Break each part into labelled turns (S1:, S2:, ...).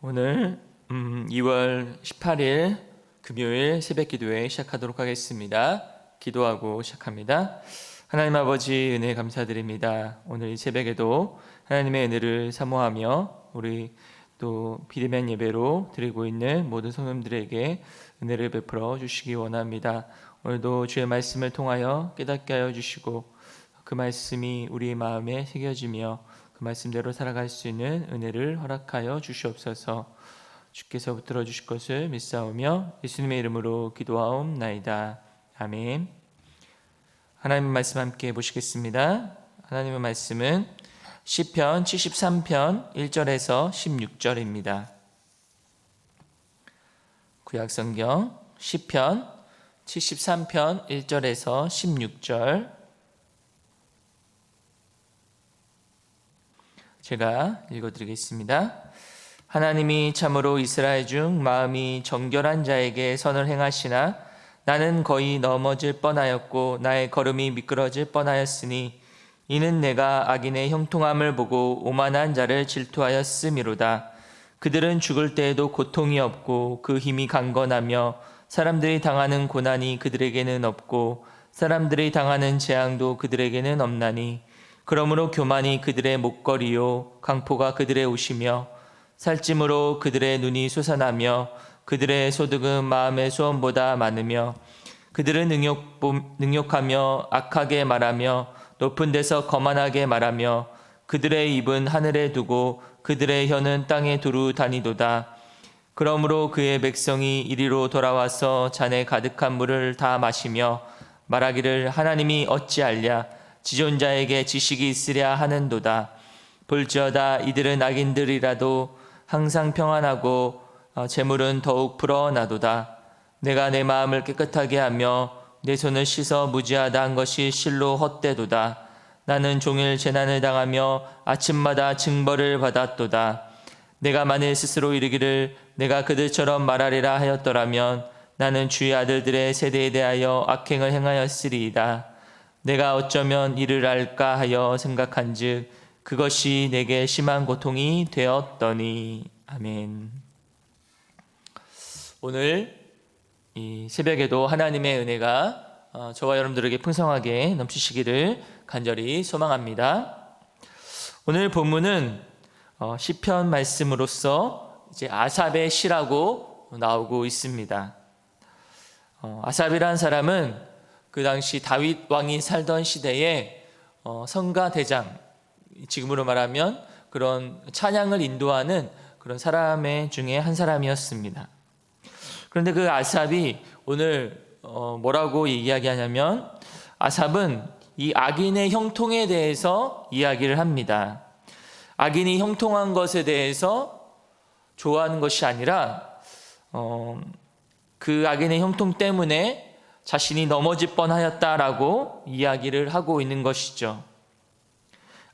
S1: 오늘 음, 2월 18일 금요일 새벽 기도회 시작하도록 하겠습니다. 기도하고 시작합니다. 하나님 아버지 은혜 감사드립니다. 오늘 이 새벽에도 하나님의 은혜를 사모하며 우리 또 비대면 예배로 드리고 있는 모든 성도들에게 은혜를 베풀어 주시기 원합니다. 오늘도 주의 말씀을 통하여 깨닫게 하여 주시고 그 말씀이 우리 마음에 새겨지며 그 말씀대로 살아갈 수 있는 은혜를 허락하여 주시옵소서. 주께서 붙들어 주실 것을 믿사오며 예수님의 이름으로 기도하옵나이다. 아멘. 하나님의 말씀 함께 보시겠습니다. 하나님의 말씀은 시편 73편 1절에서 16절입니다. 구약 성경 시편 73편 1절에서 16절 제가 읽어드리겠습니다. 하나님이 참으로 이스라엘 중 마음이 정결한 자에게 선을 행하시나 나는 거의 넘어질 뻔하였고 나의 걸음이 미끄러질 뻔하였으니 이는 내가 악인의 형통함을 보고 오만한 자를 질투하였음이로다. 그들은 죽을 때에도 고통이 없고 그 힘이 강건하며 사람들이 당하는 고난이 그들에게는 없고 사람들이 당하는 재앙도 그들에게는 없나니 그러므로 교만이 그들의 목걸이요 강포가 그들의 옷이며 살찜으로 그들의 눈이 솟아나며 그들의 소득은 마음의 소원보다 많으며 그들은 능욕, 능욕하며 악하게 말하며 높은 데서 거만하게 말하며 그들의 입은 하늘에 두고 그들의 혀는 땅에 두루 다니도다. 그러므로 그의 백성이 이리로 돌아와서 잔에 가득한 물을 다 마시며 말하기를 하나님이 어찌 알랴 지존자에게 지식이 있으랴 하는도다. 볼지어다 이들은 악인들이라도 항상 평안하고 어, 재물은 더욱 불어나도다. 내가 내 마음을 깨끗하게 하며 내 손을 씻어 무지하다 한 것이 실로 헛되도다. 나는 종일 재난을 당하며 아침마다 징벌을 받았도다. 내가 만일 스스로 이르기를 내가 그들처럼 말하리라 하였더라면 나는 주의 아들들의 세대에 대하여 악행을 행하였으리이다. 내가 어쩌면 이를 알까 하여 생각한즉 그것이 내게 심한 고통이 되었더니 아멘. 오늘 이 새벽에도 하나님의 은혜가 어, 저와 여러분들에게 풍성하게 넘치시기를 간절히 소망합니다. 오늘 본문은 어, 시편 말씀으로서 이제 아삽의 시라고 나오고 있습니다. 어, 아삽이란 사람은 그 당시 다윗 왕이 살던 시대에 성가 대장, 지금으로 말하면 그런 찬양을 인도하는 그런 사람의 중에 한 사람이었습니다. 그런데 그 아삽이 오늘 뭐라고 이야기하냐면 아삽은 이 악인의 형통에 대해서 이야기를 합니다. 악인이 형통한 것에 대해서 좋아하는 것이 아니라 어, 그 악인의 형통 때문에 자신이 넘어질 뻔하였다라고 이야기를 하고 있는 것이죠.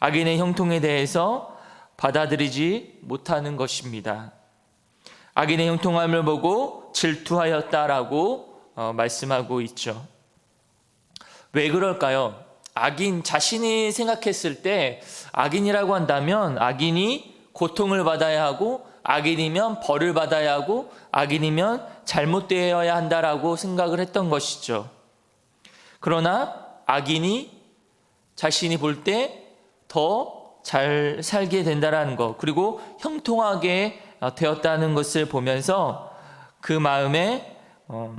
S1: 악인의 형통에 대해서 받아들이지 못하는 것입니다. 악인의 형통함을 보고 질투하였다라고 어, 말씀하고 있죠. 왜 그럴까요? 악인 자신이 생각했을 때 악인이라고 한다면 악인이 고통을 받아야 하고 악인이면 벌을 받아야 하고 악인이면 잘못되어야 한다라고 생각을 했던 것이죠. 그러나 악인이 자신이 볼 때 더 잘 살게 된다라는 것 그리고 형통하게 되었다는 것을 보면서 그 마음에 어,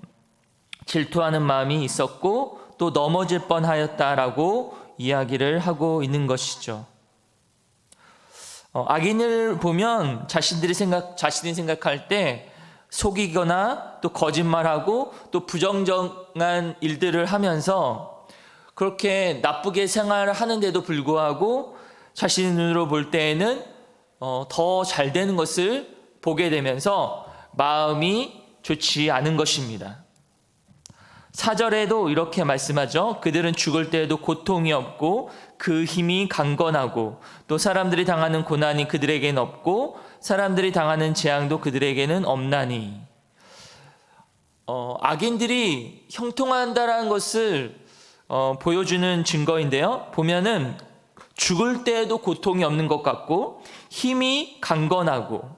S1: 질투하는 마음이 있었고 또 넘어질 뻔하였다라고 이야기를 하고 있는 것이죠. 어, 악인을 보면 자신들이 생각, 자신이 생각할 때 속이거나 또 거짓말하고 또 부정정한 일들을 하면서 그렇게 나쁘게 생활하는데도 불구하고 자신의 눈으로 볼 때에는 어, 더잘 되는 것을 보게 되면서 마음이 좋지 않은 것입니다. 사절에도 이렇게 말씀하죠. 그들은 죽을 때에도 고통이 없고 그 힘이 강건하고 또 사람들이 당하는 고난이 그들에게는 없고 사람들이 당하는 재앙도 그들에게는 없나니. 어, 악인들이 형통한다라는 것을 어, 보여주는 증거인데요. 보면은 죽을 때에도 고통이 없는 것 같고 힘이 강건하고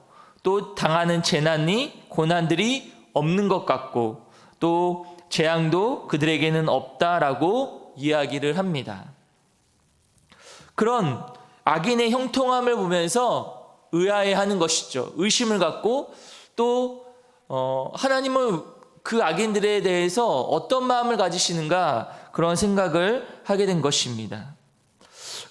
S1: 또 당하는 재난이 고난들이 없는 것 같고 또 재앙도 그들에게는 없다라고 이야기를 합니다. 그런 악인의 형통함을 보면서 의아해하는 것이죠. 의심을 갖고 또 어, 하나님은 그 악인들에 대해서 어떤 마음을 가지시는가 그런 생각을 하게 된 것입니다.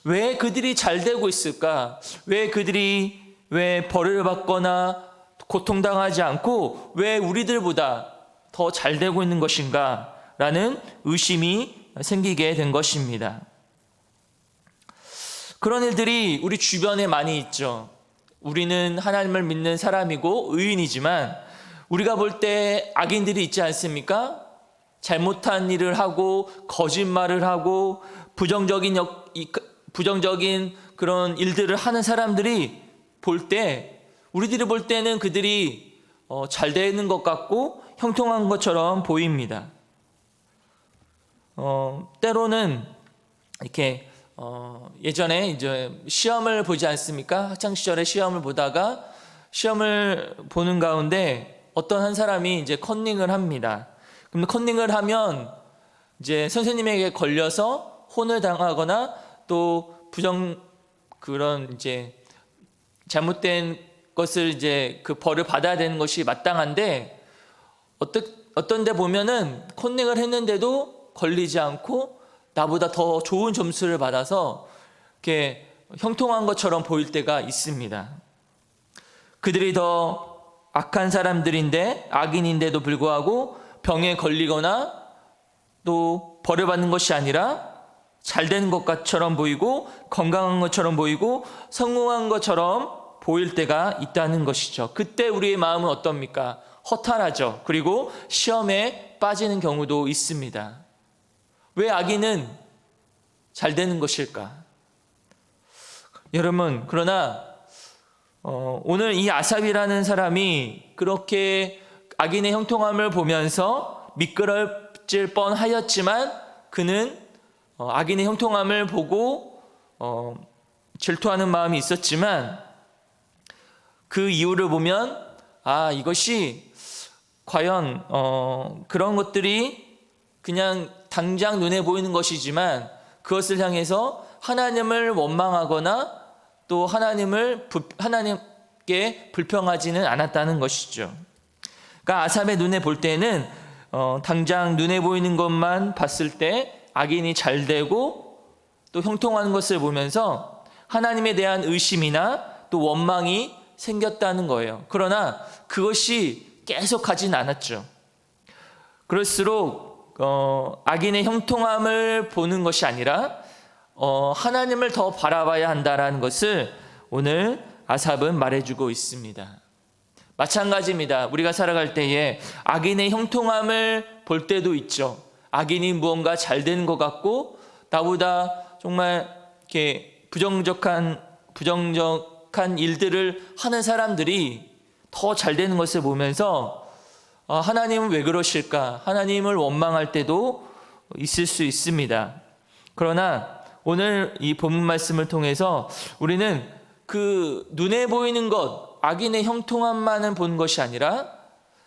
S1: 왜 그들이 잘 되고 있을까? 왜 그들이 왜 벌을 받거나 고통당하지 않고 왜 우리들보다 더 잘 되고 있는 것인가? 라는 의심이 생기게 된 것입니다. 그런 일들이 우리 주변에 많이 있죠. 우리는 하나님을 믿는 사람이고 의인이지만 우리가 볼 때 악인들이 있지 않습니까? 잘못한 일을 하고 거짓말을 하고 부정적인 역, 이- 부정적인 그런 일들을 하는 사람들이 볼 때 우리들이 볼 때는 그들이 어, 잘 되는 것 같고 형통한 것처럼 보입니다. 어, 때로는 이렇게 어, 예전에 이제 시험을 보지 않습니까? 학창 시절에 시험을 보다가 시험을 보는 가운데 어떤 한 사람이 이제 컨닝을 합니다. 그럼 컨닝을 하면 이제 선생님에게 걸려서 혼을 당하거나 또 부정 그런 이제 잘못된 것을 이제 그 벌을 받아야 되는 것이 마땅한데 어떤 어떤 데 보면은 컨닝을 했는데도 걸리지 않고 나보다 더 좋은 점수를 받아서 이렇게 형통한 것처럼 보일 때가 있습니다. 그들이 더 악한 사람들인데 악인인데도 불구하고 병에 걸리거나 또 벌을 받는 것이 아니라 잘 되는 것처럼 보이고 건강한 것처럼 보이고 성공한 것처럼 보일 때가 있다는 것이죠. 그때 우리의 마음은 어떻습니까? 허탈하죠. 그리고 시험에 빠지는 경우도 있습니다. 왜 악인은 잘 되는 것일까? 여러분, 그러나 어, 오늘 이 아삽이라는 사람이 그렇게 악인의 형통함을 보면서 미끄러질 뻔하였지만 그는 어, 악인의 형통함을 보고 어, 질투하는 마음이 있었지만 그 이유를 보면 아 이것이 과연 어, 그런 것들이 그냥 당장 눈에 보이는 것이지만 그것을 향해서 하나님을 원망하거나 또 하나님을 부, 하나님께 불평하지는 않았다는 것이죠. 그러니까 아삽의 눈에 볼 때는 어, 당장 눈에 보이는 것만 봤을 때 악인이 잘 되고 또 형통하는 것을 보면서 하나님에 대한 의심이나 또 원망이 생겼다는 거예요. 그러나 그것이 계속 가진 않았죠. 그럴수록 어, 악인의 형통함을 보는 것이 아니라 어, 하나님을 더 바라봐야 한다라는 것을 오늘 아삽은 말해주고 있습니다. 마찬가지입니다. 우리가 살아갈 때에 악인의 형통함을 볼 때도 있죠. 악인이 무언가 잘 되는 것 같고 나보다 정말 이렇게 부정적한 부정적한 일들을 하는 사람들이 더 잘 되는 것을 보면서 아, 하나님은 왜 그러실까? 하나님을 원망할 때도 있을 수 있습니다. 그러나 오늘 이 본문 말씀을 통해서 우리는 그 눈에 보이는 것, 악인의 형통함만은 보는 것이 아니라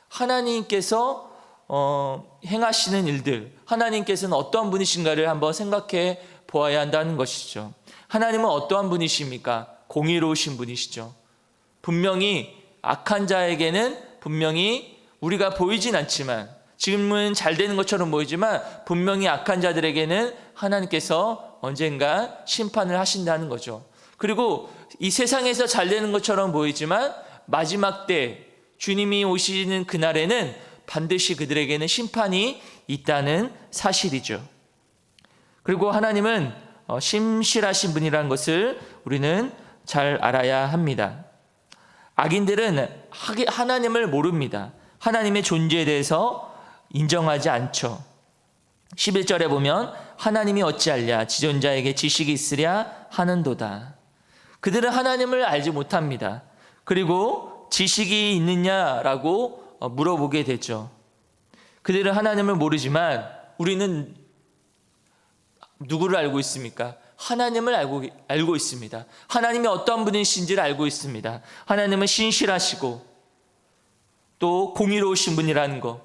S1: 하나님께서 어, 행하시는 일들, 하나님께서는 어떠한 분이신가를 한번 생각해 보아야 한다는 것이죠. 하나님은 어떠한 분이십니까? 공의로우신 분이시죠. 분명히 악한 자에게는 분명히 우리가 보이진 않지만 지금은 잘 되는 것처럼 보이지만 분명히 악한 자들에게는 하나님께서 언젠가 심판을 하신다는 거죠. 그리고 이 세상에서 잘 되는 것처럼 보이지만 마지막 때 주님이 오시는 그날에는 반드시 그들에게는 심판이 있다는 사실이죠. 그리고 하나님은 어, 심실하신 분이라는 것을 우리는 잘 알아야 합니다. 악인들은 하나님을 모릅니다. 하나님의 존재에 대해서 인정하지 않죠. 11절에 보면 하나님이 어찌할랴 지존자에게 지식이 있으랴 하는도다. 그들은 하나님을 알지 못합니다. 그리고 지식이 있느냐라고 어, 물어보게 되죠. 그들은 하나님을 모르지만 우리는 누구를 알고 있습니까? 하나님을 알고, 알고 있습니다. 하나님이 어떤 분이신지를 알고 있습니다. 하나님은 신실하시고 또 공의로우신 분이라는 것,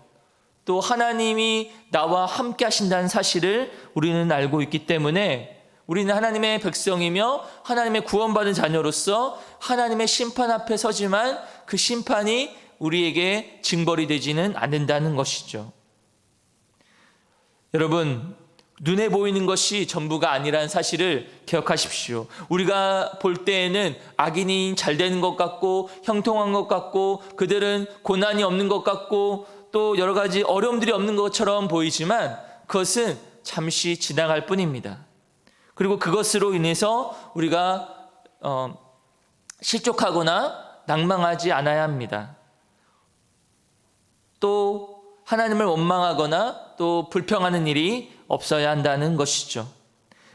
S1: 또 하나님이 나와 함께 하신다는 사실을 우리는 알고 있기 때문에 우리는 하나님의 백성이며 하나님의 구원받은 자녀로서 하나님의 심판 앞에 서지만 그 심판이 우리에게 징벌이 되지는 않는다는 것이죠. 여러분, 눈에 보이는 것이 전부가 아니라는 사실을 기억하십시오. 우리가 볼 때에는 악인이 잘 되는 것 같고 형통한 것 같고 그들은 고난이 없는 것 같고 또 여러 가지 어려움들이 없는 것처럼 보이지만 그것은 잠시 지나갈 뿐입니다. 그리고 그것으로 인해서 우리가 어, 실족하거나 낭망하지 않아야 합니다. 또 하나님을 원망하거나 또 불평하는 일이 없어야 한다는 것이죠.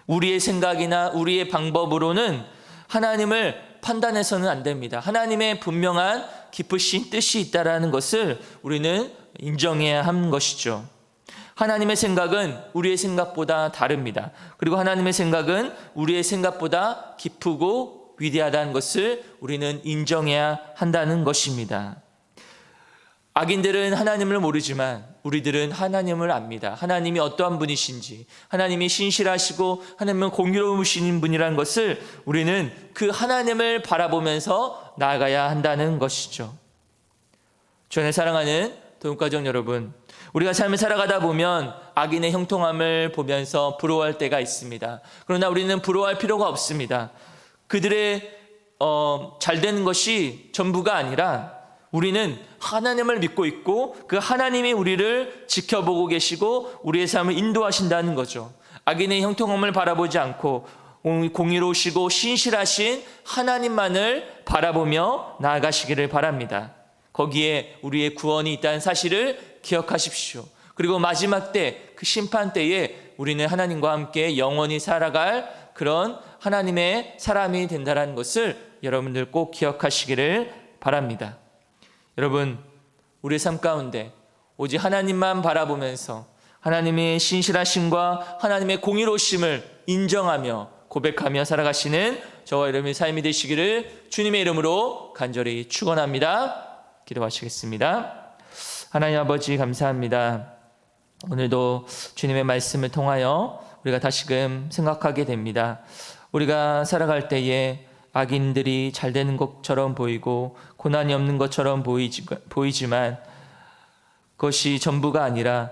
S1: 우리의 생각이나 우리의 방법으로는 하나님을 판단해서는 안 됩니다. 하나님의 분명한 깊으신 뜻이 있다라는 것을 우리는 인정해야 하는 것이죠. 하나님의 생각은 우리의 생각보다 다릅니다. 그리고 하나님의 생각은 우리의 생각보다 깊고 위대하다는 것을 우리는 인정해야 한다는 것입니다. 악인들은 하나님을 모르지만 우리들은 하나님을 압니다. 하나님이 어떠한 분이신지, 하나님이 신실하시고 하나님은 공유로우신 분이라는 것을 우리는 그 하나님을 바라보면서 나아가야 한다는 것이죠. 전에 사랑하는 도움가정 여러분, 우리가 삶을 살아가다 보면 악인의 형통함을 보면서 부러워할 때가 있습니다. 그러나 우리는 부러워할 필요가 없습니다. 그들의 어, 잘 되는 것이 전부가 아니라 우리는 하나님을 믿고 있고 그 하나님이 우리를 지켜보고 계시고 우리의 삶을 인도하신다는 거죠. 악인의 형통함을 바라보지 않고 공의로우시고 신실하신 하나님만을 바라보며 나아가시기를 바랍니다. 거기에 우리의 구원이 있다는 사실을 기억하십시오. 그리고 마지막 때, 그 심판 때에 우리는 하나님과 함께 영원히 살아갈 그런 하나님의 사람이 된다는 것을 여러분들 꼭 기억하시기를 바랍니다. 여러분, 우리 삶 가운데 오직 하나님만 바라보면서 하나님의 신실하심과 하나님의 공의로우심을 인정하며 고백하며 살아가시는 저와 여러분의 삶이 되시기를 주님의 이름으로 간절히 축원합니다. 기도하시겠습니다. 하나님 아버지 감사합니다. 오늘도 주님의 말씀을 통하여 우리가 다시금 생각하게 됩니다. 우리가 살아갈 때에 악인들이 잘 되는 것처럼 보이고 고난이 없는 것처럼 보이지, 보이지만 그것이 전부가 아니라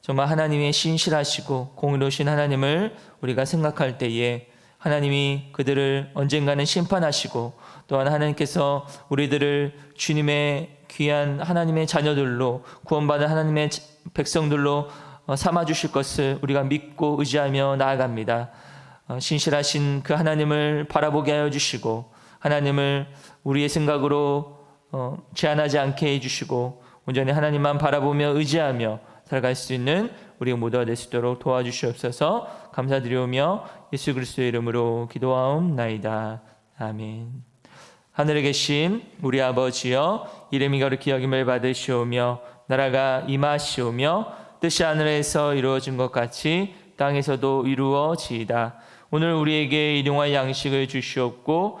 S1: 정말 하나님의 신실하시고 공의로우신 하나님을 우리가 생각할 때에 하나님이 그들을 언젠가는 심판하시고 또한 하나님께서 우리들을 주님의 귀한 하나님의 자녀들로 구원받은 하나님의 백성들로 어, 삼아 주실 것을 우리가 믿고 의지하며 나아갑니다. 어, 신실하신 그 하나님을 바라보게 하여 주시고 하나님을 우리의 생각으로 어, 제한하지 않게 해 주시고 온전히 하나님만 바라보며 의지하며 살아갈 수 있는 우리 모두가 될 수 있도록 도와주시옵소서 감사드리오며 예수 그리스도의 이름으로 기도하옵나이다. 아멘. 하늘에 계신 우리 아버지여 이름이 거룩히 여김을 받으시오며 나라가 임하시오며 뜻이 하늘에서 이루어진 것 같이 땅에서도 이루어지이다. 오늘 우리에게 일용할 양식을 주시옵고